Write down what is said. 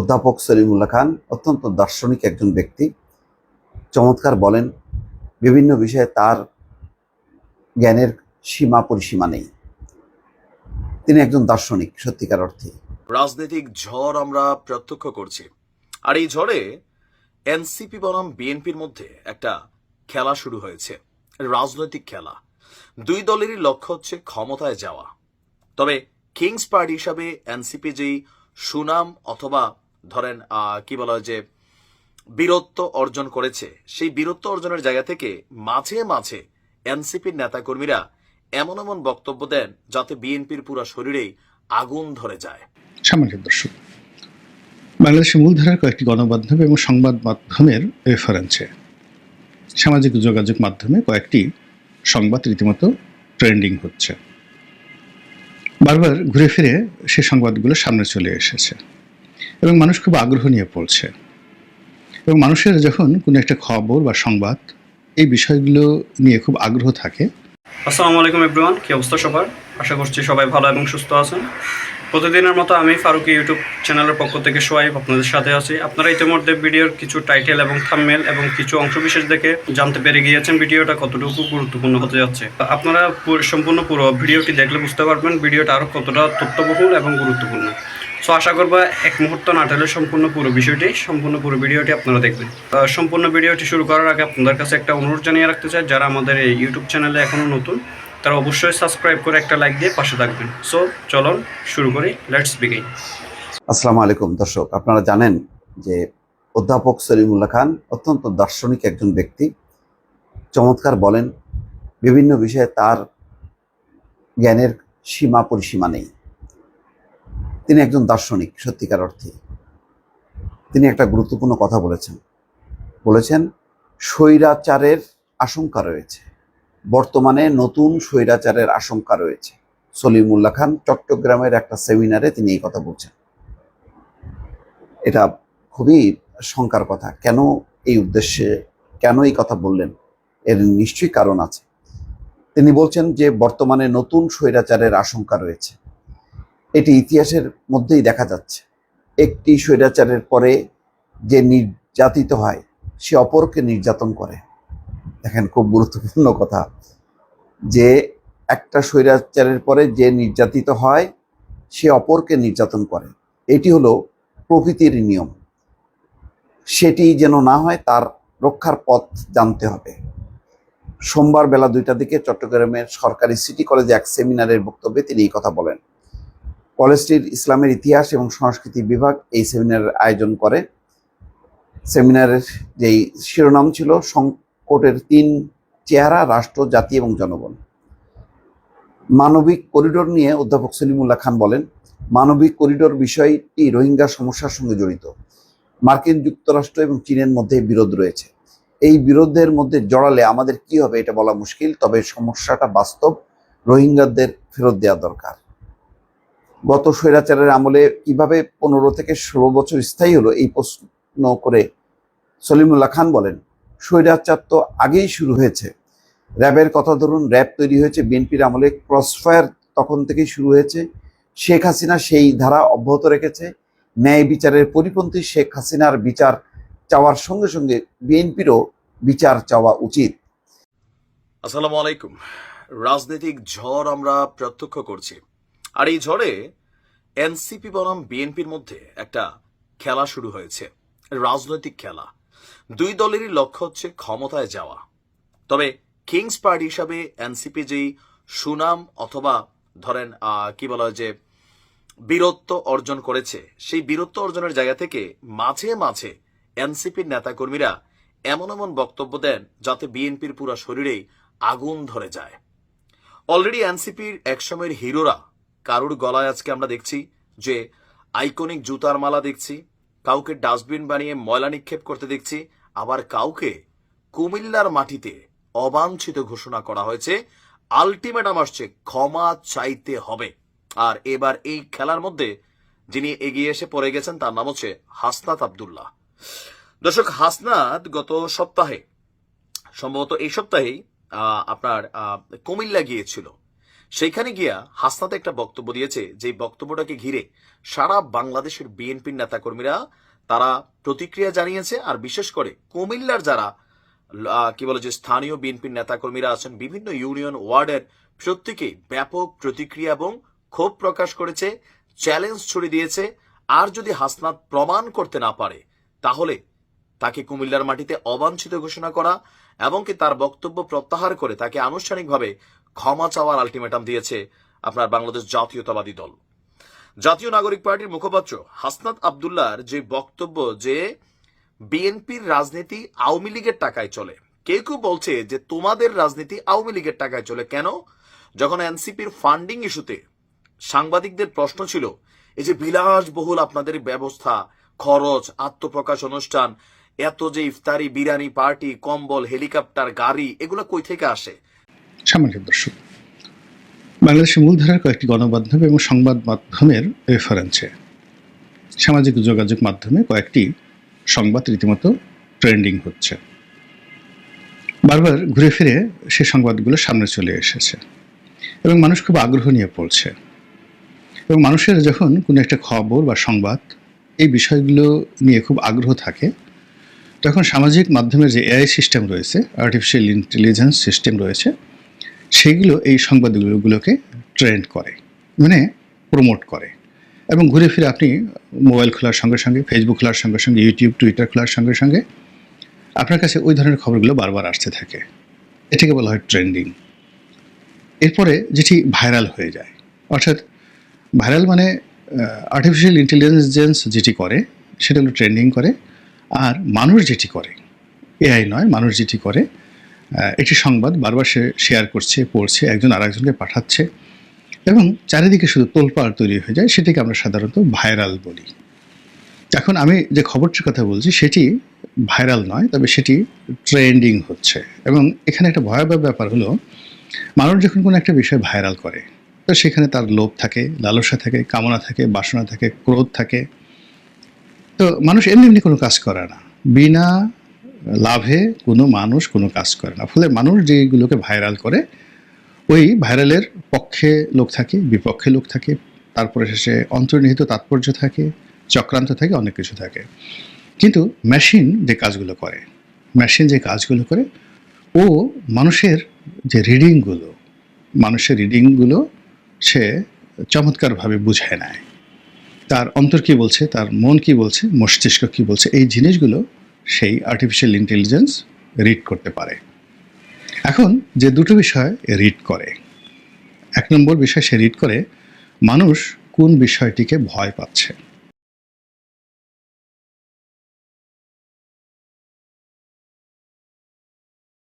অধ্যাপক সলিমুল্লাহ খান অত্যন্ত দার্শনিক একজন ব্যক্তি। চমৎকার বলেন, বিভিন্ন বিষয়ে তার জ্ঞানের সীমা পরিসীমা নেই। তিনি একজন দার্শনিক, সত্যিকার অর্থে। রাজনৈতিক ঝড় আমরা প্রত্যক্ষ করছি। আর এই ঝড়ে এনসিপি বনাম বিএনপির মধ্যে একটা খেলা শুরু হয়েছে। রাজনৈতিক খেলা। দুই দলেরই লক্ষ্য হচ্ছে ক্ষমতায় যাওয়া। তবে কিংস পার্টি হিসাবে এনসিপি যেই সুনাম অথবা ধরেন কি বলা হয় যে, বীরত্ব অর্জন করেছে। সেই বীরত্ব অর্জনের জায়গা থেকে মাঝে মাঝে এনসিপির নেতাকর্মীরা এমন এমন বক্তব্য দেন যাতে বিএনপির পুরো শরীরেই আগুন ধরে যায়। সামাজিক দর্শক, বাংলাদেশের মূলধারার কয়েকটি গণমাধ্যম এবং সংবাদ মাধ্যমের রেফারেন্সে সামাজিক যোগাযোগ মাধ্যমে কয়েকটি সংবাদ রীতিমতো ট্রেন্ডিং হচ্ছে। বারবার ঘুরে ফিরে সে সংবাদগুলো সামনে চলে এসেছে। এবং মানুষ খুব আগ্রহ নিয়ে পড়ছে। এবং মানুষের যখন কোনো একটা খবর বা সংবাদ এই বিষয়গুলো নিয়ে খুব আগ্রহ থাকে, আসসালামু আলাইকুম এভরিওয়ান কি অবস্থা সবার? আশা করছি সবাই ভালো এবং সুস্থ আছেন। প্রতিদিনের মতো আমি ফারুকি ইউটিউব চ্যানেলের পক্ষ থেকে সোয়াইব আপনাদের সাথে আছি। আপনারা ইতিমধ্যে ভিডিওর কিছু টাইটেল এবং থাম্বনেল এবং কিছু অংশবিশেষ দেখে জানতে পেরে গিয়েছেন ভিডিওটা কতটুকু গুরুত্বপূর্ণ হতে যাচ্ছে। আপনারা সম্পূর্ণ পুরো ভিডিওটি দেখলে বুঝতে পারবেন ভিডিওটা আরও কতটা তথ্যবহুল এবং গুরুত্বপূর্ণ। সো আশা করব এক মুহূর্ত না টেলে সম্পূর্ণ পুরো বিষয়টি, সম্পূর্ণ পুরো ভিডিওটি আপনারা দেখবেন। সম্পূর্ণ ভিডিওটি শুরু করার আগে আপনাদের কাছে একটা অনুরোধ জানিয়ে রাখতে চাই, যারা আমাদের এই ইউটিউব চ্যানেলে এখনও নতুন, তারা অবশ্যই সাবস্ক্রাইব করে একটা লাইক দিয়ে পাশে থাকবেন। সো চলুন, শুরু করি লেটস বিগিন আসসালামু আলাইকুম, দর্শক। আপনারা জানেন যে অধ্যাপক সলিমুল্লাহ খান অত্যন্ত দার্শনিক একজন ব্যক্তি। চমৎকার বলেন, বিভিন্ন বিষয়ে তার জ্ঞানের সীমা পরিসীমা নেই। তিনি একজন দার্শনিক, সত্যিকার অর্থে। তিনি একটা গুরুত্বপূর্ণ কথা বলেছেন। বলেছেন, স্বৈরাচারের আশঙ্কা রয়েছে। বর্তমানে নতুন স্বৈরাচারের আশঙ্কা রয়েছে। সলিমুল্লাহ খান চট্টগ্রামের একটা সেমিনারে তিনি এই কথা বলছেন। এটা খুবই শঙ্কার কথা। কেন এই উদ্দেশ্যে, কেন এই কথা বললেন? এর নিশ্চয়ই কারণ আছে। তিনি বলছেন যে, বর্তমানে নতুন স্বৈরাচারের আশঙ্কা রয়েছে। এটি ইতিহাসের মধ্যেই দেখা যাচ্ছে। একটি স্বৈরাচারের পরে যে নির্যাতিত হয়, সে অপরকে নির্যাতন করে। দেখেন, খুব গুরুত্বপূর্ণ কথা যে একটা স্বৈরাচারের পরে যে নির্যাতিত হয়, সে অপরকে নির্যাতন করে। এটি হলো প্রকৃতির নিয়ম। সেটি যেন না হয়, তার রক্ষার পথ জানতে হবে। সোমবার বেলা দুইটা দিকে চট্টগ্রামের সরকারি সিটি কলেজে এক সেমিনারের বক্তব্যে তিনি এই কথা বলেন। কলেজটির ইসলামের ইতিহাস এবং সংস্কৃতি বিভাগ এই সেমিনারের আয়োজন করে। সেমিনারের যেই শিরোনাম ছিল, সংকটের তিন চেহারা, রাষ্ট্র, জাতি এবং জনগণ। মানবিক করিডোর নিয়ে অধ্যাপক সলিমুল্লাহ খান বলেন, মানবিক করিডোর বিষয়টি রোহিঙ্গা সমস্যার সঙ্গে জড়িত। মার্কিন যুক্তরাষ্ট্র এবং চীনের মধ্যে বিরোধ রয়েছে। এই বিরোধের মধ্যে জড়ালে আমাদের কি হবে এটা বলা মুশকিল, তবে সমস্যাটা বাস্তব, রোহিঙ্গাদের ফেরত দেওয়া দরকার। গত স্বৈরাচারের আমলে কীভাবে পনেরো থেকে ষোলো বছর স্থায়ী হলো এই প্রশ্ন করে সলিমুল্লাহ খান বলেন, স্বৈরাচার তো আগেই শুরু হয়েছে। র্যাবের কথা ধরুন, র্যাব তৈরি হয়েছে, বিএনপির আমলে ক্রসফায়ার তখন থেকেই শুরু হয়েছে। শেখ হাসিনা সেই ধারা অব্যাহত রেখেছে। ন্যায় বিচারের পরিপন্থী শেখ হাসিনার বিচার চাওয়ার সঙ্গে সঙ্গে বিএনপিরও বিচার চাওয়া উচিত। আসসালামু আলাইকুম। রাজনৈতিক ঝড় আমরা প্রত্যক্ষ করছি। আর এই ঝড়ে এনসিপি বনাম বিএনপির মধ্যে একটা খেলা শুরু হয়েছে, রাজনৈতিক খেলা। দুই দলেরই লক্ষ্য হচ্ছে ক্ষমতায় যাওয়া। তবে কিংস পার্টি হিসাবে এনসিপি যেই সুনাম অথবা ধরেন কি বলা হয় যে বীরত্ব অর্জন করেছে, সেই বীরত্ব অর্জনের জায়গা থেকে মাঝে মাঝে এনসিপির নেতাকর্মীরা এমন এমন বক্তব্য দেন যাতে বিএনপির পুরো শরীরেই আগুন ধরে যায়। অলরেডি এনসিপির একসময়ের হিরোরা কারুর গলায় আজকে আমরা দেখছি যে আইকনিক জুতার মালা দেখছি, কাউকে ডাস্টবিন বানিয়ে ময়লা নিক্ষেপ করতে দেখছি, আবার কাউকে কুমিল্লার মাটিতে অবাঞ্ছিত ঘোষণা করা হয়েছে আলটিমেটাম আসছে, ক্ষমা চাইতে হবে। আর এবার এই খেলার মধ্যে যিনি এগিয়ে এসে পড়ে গেছেন, তার নাম হচ্ছে হাসনাত আবদুল্লাহ। দর্শক, হাসনাত গত সপ্তাহে, সম্ভবত এই সপ্তাহেই আপনার কুমিল্লা গিয়েছিল। সেইখানে গিয়া হাসনাত একটা বক্তব্য দিয়েছে যে বক্তব্যটাকে ঘিরে সারা বাংলাদেশের বিএনপির নেতাকর্মীরা তারা প্রতিক্রিয়া জানিয়েছে আর বিশেষ করে কুমিল্লার যারা কি বলে যে স্থানীয় বিএনপির নেতাকর্মীরা আছেন, বিভিন্ন ইউনিয়ন ওয়ার্ডের প্রত্যেকেই ব্যাপক প্রতিক্রিয়া এবং ক্ষোভ প্রকাশ করেছে, চ্যালেঞ্জ ছড়িয়ে দিয়েছে। আর যদি হাসনাত প্রমাণ করতে না পারে, তাহলে তাকে কুমিল্লার মাটিতে অবাঞ্ছিত ঘোষণা করা এবং কি তার বক্তব্য প্রত্যাহার করে তাকে আনুষ্ঠানিকভাবে ক্ষমা চাওয়ার আলটিমেটাম দিয়েছে আপনার বাংলাদেশ জাতীয়তাবাদী দল। জাতীয় নাগরিক পার্টির মুখপাত্র হাসনাত আবদুল্লাহর যে বক্তব্য যে বিএনপির রাজনীতি আওয়ামী লীগের টাকায় চলে, কেউ কেউ বলছে যে তোমাদের রাজনীতি আওয়ামী লীগের টাকায় চলে কেন? যখন এনসিপির ফান্ডিং ইস্যুতে সাংবাদিকদের প্রশ্ন ছিল, এই যে বিলাসবহুল আপনাদের ব্যবস্থা, খরচ, আত্মপ্রকাশ অনুষ্ঠান এত যে ইফতারি, বিরিয়ানি, পার্টি, কম্বল, হেলিকপ্টার, গাড়ি, এগুলো কই থেকে আসে? সামান্য দর্শক বাংলাদেশের মূলধারার কয়েকটি গণমাধ্যম এবং সংবাদ মাধ্যমের রেফারেন্সে সামাজিক যোগাযোগ মাধ্যমে কয়েকটি সংবাদ রীতিমতো ট্রেন্ডিং হচ্ছে। বারবার ঘুরে ফিরে সে সংবাদগুলো সামনে চলে এসেছে এবং মানুষ খুব আগ্রহ নিয়ে পড়ছে। এবং মানুষের যখন কোনো একটা খবর বা সংবাদ এই বিষয়গুলো নিয়ে খুব আগ্রহ থাকে তখন সামাজিক মাধ্যমের যে এআই সিস্টেম রয়েছে আর্টিফিশিয়াল ইন্টেলিজেন্স সিস্টেম রয়েছে সেইগুলো এই সংবাদগুলোগুলোকে ট্রেন্ড করে মানে প্রমোট করে। এবং ঘুরে ফিরে আপনি মোবাইল খোলার সঙ্গে সঙ্গে ফেসবুক খোলার সঙ্গে সঙ্গে ইউটিউব টুইটার খোলার সঙ্গে সঙ্গে, আপনার কাছে ওই ধরনের খবরগুলো বারবার আসতে থাকে। এটাকে বলা হয় ট্রেন্ডিং এরপরে যেটি ভাইরাল হয়ে যায়, অর্থাৎ ভাইরাল মানে আর্টিফিশিয়াল ইন্টেলিজেন্স যেটি করে, সেটা হলো ট্রেন্ডিং করে। আর মানুষ যেটি করে, এআই নয়, মানুষ যেটি করে একটি সংবাদ বারবার সে শেয়ার করছে, পড়ছে, একজন আরেকজনকে পাঠাচ্ছে এবং চারিদিকে শুধু তোলপাড় তৈরি হয়ে যায়, সেটিকে আমরা সাধারণত ভাইরাল বলি। এখন আমি যে খবরটির কথা বলছি, সেটি ভাইরাল নয়, তবে সেটি ট্রেন্ডিং হচ্ছে এবং এখানে একটা ভয়াবহ ব্যাপার হলো, মানুষ যখন কোনো একটা বিষয় ভাইরাল করে, তো সেখানে তার লোভ থাকে, লালসা থাকে, কামনা থাকে, বাসনা থাকে, ক্রোধ থাকে। তো মানুষ এমনি এমনি কোনো কাজ করে না। বিনা লাভে কোনো মানুষ কোনো কাজ করে না। ফলে মানুষ যেগুলোকে ভাইরাল করে, ওই ভাইরালের পক্ষে লোক থাকে, বিপক্ষে লোক থাকে, তারপরে শেষে অন্তর্নিহিত তাৎপর্য থাকে, চক্রান্ত থাকে, অনেক কিছু থাকে। কিন্তু মেশিন যে কাজগুলো করে মেশিন যে কাজগুলো করে, ও মানুষের যে রিডিংগুলো মানুষের রিডিংগুলো সে চমৎকারভাবে বুঝে নেয় তার অন্তর কি বলছে, তার মন কি বলছে, মস্তিষ্ক কি বলছে, এই জিনিসগুলো সেই আর্টিফিশিয়াল ইন্টেলিজেন্স রিড করতে পারে। এখন যে দুটো বিষয় রিড করে, এক নম্বর বিষয় সে রিড করে মানুষ কোন বিষয়টিকে ভয় পাচ্ছে?